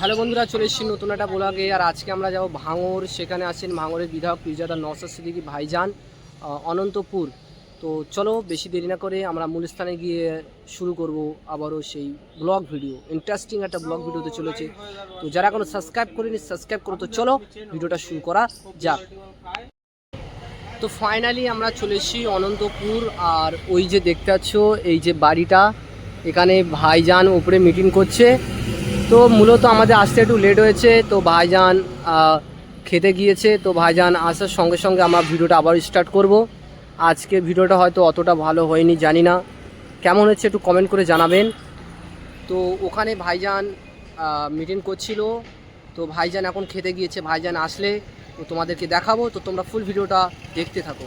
Hello বন্ধুরা চলে এসেছি নতুন একটা ব্লগে আর আজকে আমরা যাব ভাঙর সেখানে আছেন ভাঙরের বিধায়ক পিরজাদা নসাদ সিদ্দিকি ভাইজান অনন্তপুর। তো চলো বেশি দেরি না করে আমরা মূল স্থানে গিয়ে শুরু করব আবারও সেই ব্লগ ভিডিও ইন্টারেস্টিং একটা ব্লগ ভিডিওতে চলেছে। তো যারা এখনও সাবস্ক্রাইব করেনি সাবস্ক্রাইব করো। তো চলো ভিডিওটা শুরু করা যাক। তো ফাইনালি আমরা চলে এসেছি অনন্তপুর। আর ওই যে দেখতে পাচ্ছ, এই যে বাড়িটা। এখানে ভাইজান উপরে মিটিং করছে। তো মূলত আমাদের আসতে একটু লেট হয়েছে, তো ভাইজান খেতে গিয়েছে, তো ভাইজান আসার সঙ্গে সঙ্গে আমরা ভিডিওটা আবার স্টার্ট করব। আজকে ভিডিওটা হয়তো অতটা ভালো হয়নি, জানি না। কেমন হচ্ছে একটু কমেন্ট করে জানাবেন। তো ওখানে ভাইজান মিটিং করছিল, তো ভাইজান এখন খেতে গিয়েছে, ভাইজান আসলে, তো তোমাদেরকে দেখাবো, তো তোমরা ফুল ভিডিওটা দেখতে থাকো।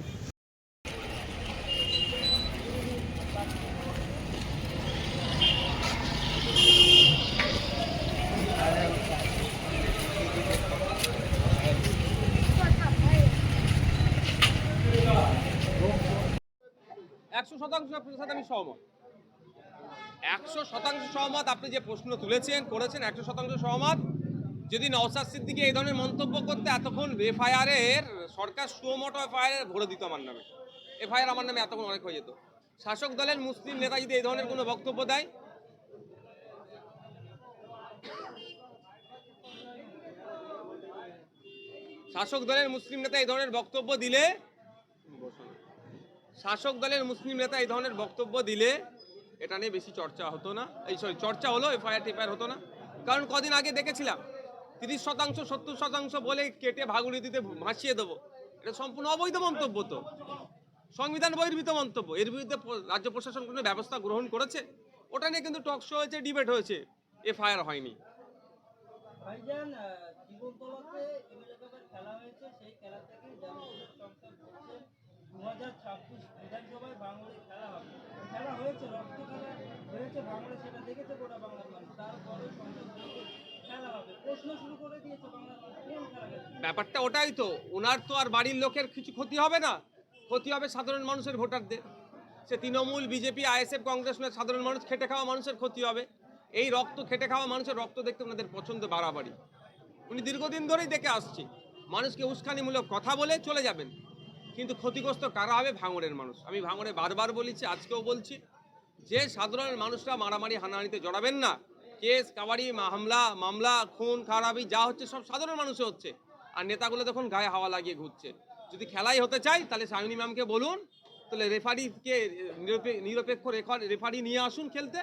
শতাংশ আপনার সাথে আমি সহমত। একশো শতাংশ সহমত আপনি যে প্রশ্ন তুলেছেন, করেছেন, একশো শতাংশ সহমত। যদি নওসাদ সিদ্দিকি এই ধরনের মন্তব্য করতে এতক্ষণ এফআইআরের সরকার সুমোটো এফআইআর ভরে দিত আমার নামে। এফআইআর আমার নামে এতক্ষণ অনেক হয়ে যেত। শাসক দলের মুসলিম নেতা যদি এই ধরনের কোনো বক্তব্য দেয়? শাসক দলের মুসলিম নেতা এই ধরনের বক্তব্য দিলে শাসক দলের মুসলিম নেতা এই ধরনের বক্তব্য দিলে এটা নিয়ে বেশি চর্চা হতো না এই সরি চর্চা হলো এফআইআর টিফআইআর হতো না কারণ কদিন আগে দেখেছিলাম তিরিশ শতাংশ সত্তর শতাংশ বলে কেটে ভাগুড়ি দিতে ভাসিয়ে দেবো এটা সম্পূর্ণ অবৈধ মন্তব্য তো সংবিধান বহির্ভূত মন্তব্য এর বিরুদ্ধে রাজ্য প্রশাসন কোনো ব্যবস্থা গ্রহণ করেছে ওটা নিয়ে কিন্তু টক শো হয়েছে ডিবেট হয়েছে এফআইআর হয়নি খেলা হয়েছে সেই খেলা বলছে ব্যাপারটা ওটাই তো। ওনার তো আর বাড়ির লোকের কিছু ক্ষতি হবে না। ক্ষতি হবে সাধারণ মানুষের ভোটারদের। সে তৃণমূল, বিজেপি, আইএসএফ, কংগ্রেস সাধারণ মানুষ খেটে খাওয়া মানুষের ক্ষতি হবে। এই রক্ত, খেটে খাওয়া মানুষের রক্ত দেখতে ওনাদের পছন্দ বাড়াবাড়ি। উনি দীর্ঘদিন ধরেই দেখে আসছে। মানুষকে উস্কানিমূলক কথা বলে চলে যাবেন। কিন্তু ক্ষতিগ্রস্ত কারা হবে? ভাঙড়ের মানুষ। আমি ভাঙড়ে বারবার বলেছি, আজকেও বলছি, যে সাধারণ মানুষরা মারামারি, হানাহানিতে জড়াবেন না। কেস, কাবাড়ি হামলা, মামলা, খুন, খারাপি, যা হচ্ছে সব সাধারণ মানুষে হচ্ছে। আর নেতাগুলো তখন গায়ে হাওয়া লাগিয়ে ঘুরছে। যদি খেলাই হতে চাই তাহলে সায়নী ম্যামকে বলুন, তাহলে রেফারিকে নিরপে- নিরপেক্ষ রেফারি রেফারি নিয়ে আসুন খেলতে।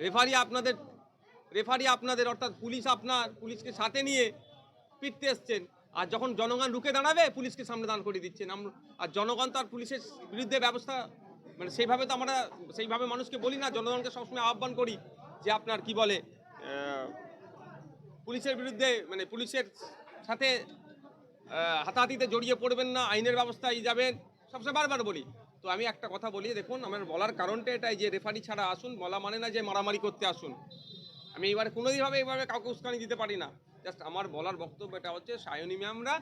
রেফারি আপনাদের রেফারি আপনাদের, অর্থাৎ পুলিশ আপনার, পুলিশকে সাথে নিয়ে পিটতে এসছেন। আর যখন জনগণ রুখে দাঁড়াবে, পুলিশকে সামনে দান করে দিচ্ছেন। আর জনগণ তো আর পুলিশের বিরুদ্ধে ব্যবস্থা মানে সেইভাবে তো আমরা সেইভাবে মানুষকে বলি না, জনগণকে সবসময় আহ্বান করি যে আপনার কি বলে পুলিশের বিরুদ্ধে মানে পুলিশের সাথে হাতাহাতিতে জড়িয়ে পড়বেন না, আইনের ব্যবস্থায় যাবেন সবসময় বারবার বলি। তো আমি একটা কথা বলি, দেখুন, আমার বলার কারণটা এটাই যে রেফারি ছাড়া আসুন, বলা মানে না যে মারামারি করতে আসুন। আমি এবারে কোনোদিনভাবে এইভাবে কাউকে উস্কানি দিতে পারি না। জাস্ট আমার বলার বক্তব্য এটা হচ্ছে সায়নী ম্যামরা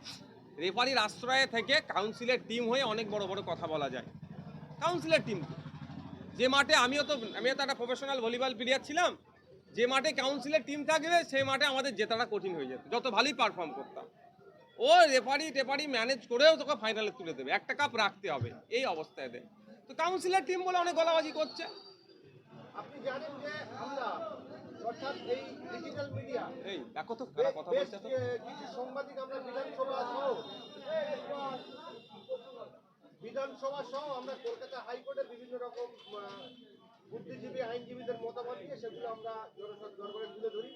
রেফারির আশ্রয়ে থেকে কাউন্সিলের টিম হয়ে অনেক বড় বড় কথা বলা যায়। কাউন্সিলের টিম। যে মাঠে আমিও তো আমিও তো একটা প্রফেশনাল ভলিবল প্লেয়ার ছিলাম। যে মাঠে কাউন্সিলের টিম থাকবে, সেই মাঠে আমাদের জেতাটা কঠিন হয়ে যেত। যত ভালোই পারফর্ম করতাম। ও রেফারি টেফারি ম্যানেজ করেও তোকে ফাইনালে তুলে দেবে। একটা কাপ রাখতে হবে। এই অবস্থায় তো কাউন্সিলের টিম বলে অনেক গলাবাজি করছে। আপনি জানেন যে আমরা অর্থাৎ এই ডিজিটাল মিডিয়া এই দেখো তো কারা কথা বলছে তো কিছু সাংবাদিক আমরা বিধানসভা সহ বিধানসভা সহ আমরা কলকাতা হাইকোর্টের বিভিন্ন রকম বুদ্ধিজীবী আইনজীবীদের মতামত দিয়ে সেগুলো আমরা জনসাধারণ তুলে ধরি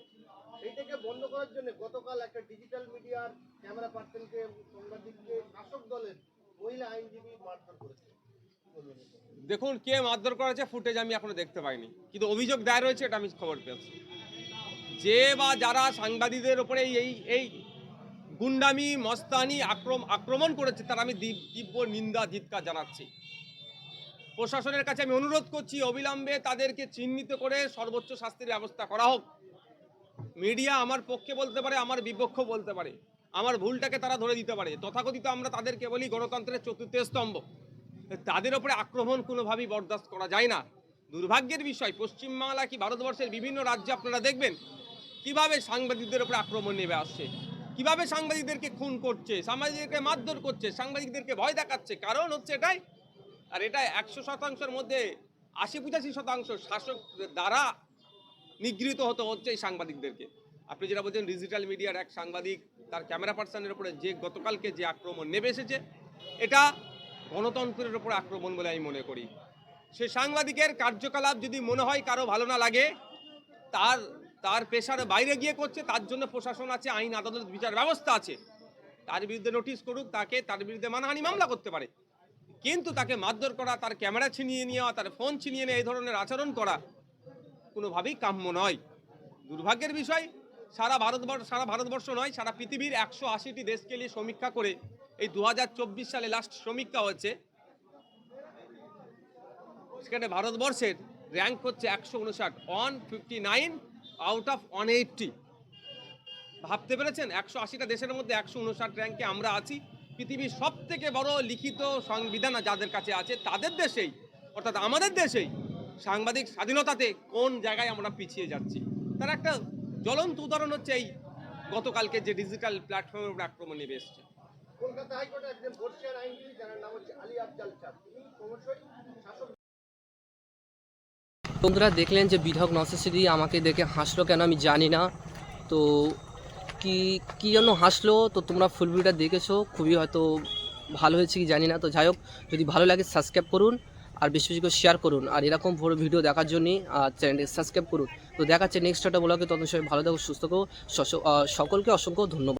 এইটাকে বন্ধ করার জন্য গতকাল একটা ডিজিটাল মিডিয়ার ক্যামেরা পার্সনকে সাংবাদিককে শাসক দলের মহিলা আইনজীবী মারধর করেছে? দেখুন, কে মারধর করেছে, ফুটেজ আমি এখনও দেখতে পাইনি। কিন্তু অভিযোগ দায়ের হয়েছে, এটা আমি খবর পেয়েছি। যে বা যারা সাংবাদিকদের ওপরে এই এই গুন্ডামি, মস্তানি আক্রম, আক্রমণ করেছে, তার আমি তীব্র নিন্দা ধিৎকার জানাচ্ছি। প্রশাসনের কাছে আমি অনুরোধ করছি, অবিলম্বে তাদেরকে চিহ্নিত করে সর্বোচ্চ শাস্তির ব্যবস্থা করা হোক। মিডিয়া আমার পক্ষে বলতে পারে, আমার বিপক্ষ বলতে পারে। আমার ভুলটাকে তারা ধরে দিতে পারে। তথাকথিত আমরা তাদেরকে বলি, গণতন্ত্রের চতুর্থ স্তম্ভ। তাদের ওপরে আক্রমণ কোনোভাবেই বরদাস্ত করা যায় না। দুর্ভাগ্যের বিষয়, পশ্চিমবাংলা কি ভারতবর্ষের বিভিন্ন রাজ্যে আপনারা দেখবেন, কীভাবে সাংবাদিকদের ওপরে আক্রমণ নেমে আসছে, কীভাবে সাংবাদিকদেরকে খুন করছে, সাংবাদিকদেরকে মারধর করছে, সাংবাদিকদেরকে ভয় দেখাচ্ছে। কারণ হচ্ছে এটাই, আর এটা একশো শতাংশের মধ্যে আশি পঁচাশি শতাংশ শাসক দ্বারা নিগৃহীত হতে হচ্ছে এই সাংবাদিকদেরকে। আপনি যেটা বলছেন ডিজিটাল মিডিয়ার এক সাংবাদিক, তার ক্যামেরা পার্সনের উপরে যে গতকালকে যে আক্রমণ নেমে এসেছে, এটা গণতন্ত্রের ওপর আক্রমণ বলে আমি মনে করি। সে সাংবাদিকের কার্যকলাপ যদি মনে হয় কারও ভালো না লাগে, তার তার পেশার বাইরে গিয়ে করছে, তার জন্য প্রশাসন আছে, আইন, আদালত, বিচার ব্যবস্থা আছে। তার বিরুদ্ধে নোটিশ করুক, তাকে, তার বিরুদ্ধে মানহানি মামলা করতে পারে। কিন্তু তাকে মারধর করা, তার ক্যামেরা ছিনিয়ে নেওয়া, তার ফোন ছিনিয়ে নেওয়া, এই ধরনের আচরণ করা কোনোভাবেই কাম্য নয়। দুর্ভাগ্যের বিষয়, সারা ভারতবর্ষ সারা ভারতবর্ষ নয়, সারা পৃথিবীর একশো আশিটি দেশকে নিয়ে সমীক্ষা করে এই দু হাজার চব্বিশ সালে লাস্ট সমীক্ষা হচ্ছে সেখানে ভারতবর্ষের র্যাঙ্ক হচ্ছে একশো উনষাট one fifty nine out of one eighty ভাবতে পেরেছেন? একশো আশিটা দেশের মধ্যে একশো উনষাট র্যাঙ্কে আমরা আছি। পৃথিবীর সব থেকে বড় লিখিত সংবিধান যাদের কাছে আছে, তাদের দেশেই, অর্থাৎ আমাদের দেশেই সাংবাদিক স্বাধীনতাতে কোন জায়গায় আমরা পিছিয়ে যাচ্ছি। তার একটা জ্বলন্ত উদাহরণ হচ্ছে এই গতকালকে যে ডিজিটাল প্ল্যাটফর্মের উপর আক্রমণ নেমে এসছে। কলকাতা হাইকোর্টে একজন বর্ষিয়ান আইনজীবী যার নাম হচ্ছে আলী আফজাল চাঁদ। তিনি ক্রমশই শাসক বন্ধুরা, দেখলেন যে বিধায়ক নসেসিদি আমাকে দেখে হাসলো কেন আমি জানি না। তো কি, কী জন্য হাসলো? তো তোমরা ফুল ভিডিওটা দেখেছ, খুবই হয়তো ভালো হয়েছে কি জানি না। তো যাই হোক, যদি ভালো লাগে সাবস্ক্রাইব করুন আর বেশি বেশি করে শেয়ার করুন। আর এরকম বড় ভিডিও দেখার জন্যই চ্যানেলটি সাবস্ক্রাইব করুন। তো দেখাচ্ছে নেক্সট একটা বলাকে তখন সবাই ভালো থাকো, সুস্থ থাকো। সকলকে অসংখ্য ধন্যবাদ।